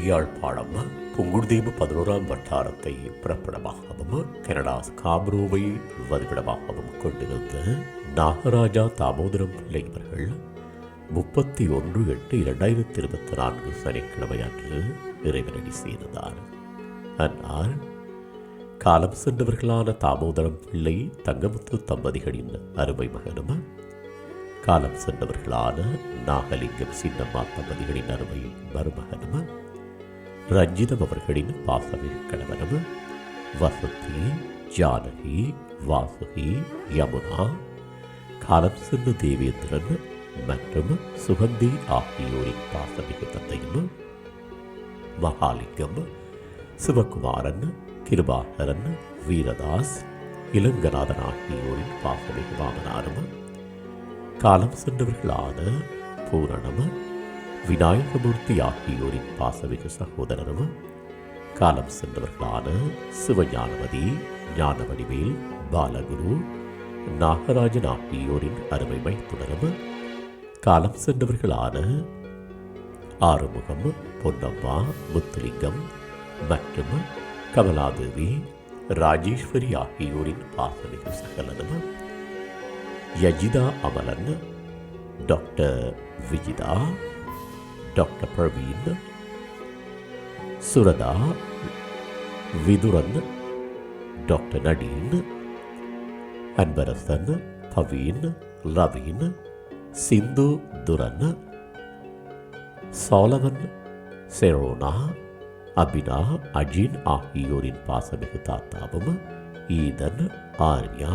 யாழ்ப்பாணம் புங்குடுதீவு பதினோராம் வட்டாரத்தை பிறப்பிடமாகவும் கனடா ஸ்காப்ரோவை வதிவிடமாகவும் கொண்டிருந்த நாகராஜா தாமோதரம் பிள்ளை அவர்கள் முப்பத்தி ஒன்று எட்டு இரண்டாயிரத்தி இருபத்தி நான்கு சனிக்கிழமை அன்று இறைவனடி சேர்ந்தார் அன்னார் காலம் சென்றவர்களான தாமோதரம் பிள்ளை தங்கமுத்து தம்பதிகளின் அருமை மகனும் காலம் சென்றவர்களான நாகலிங்கம் சின்னம்மா தம்பதிகளின் அருமை மருமகனும் ரஞ்சிதம் அவர்களின் பாசமிகு கணவனும் வசந்தி ஜானகி வாசுகி யமுனா காலம் சென்ற தேவேந்திரன் மற்றும் சுகந்தி ஆகியோரின் பாசமிகு தந்தையும் மகாலிங்கம் சிவகுமாரன் கிருபாகரன் வீரதாஸ் இளங்கநாதன் ஆகியோரின் பாசமிகு மாமனாரும் காலம் சென்றவர்களான பூரணம் விநாயகமூர்த்தி ஆகியோரின் பாசமிகு சகோதரரும் காலம் சென்றவர்களான சிவஞானவதி ஞானவடிவேல் பாலகுரு நாகராஜன் ஆகியோரின் அருமை மைத்துடரும் காலம் சென்றவர்களான ஆறுமுகம் பொன்னம்மா முத்துலிங்கம் மற்றும் கமலாதேவி ராஜேஸ்வரி ஆகியோரின் பாசமிகு சகலனும் Yajitha Amalan doctor Vijitha doctor Praveen Suratha Vithuran doctor Nadeen Anbarasan Paveen Raveen Sindhu Thuran Salavan Serona Abina Ajin ஆகியோரின் பாசமிகு தாத்தாவும் ஈதன் ஆர்யா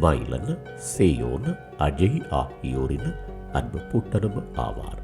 மயிலன் சேயோன் அஜய் ஆகியோரின் அன்பு பூட்டனும் ஆவார்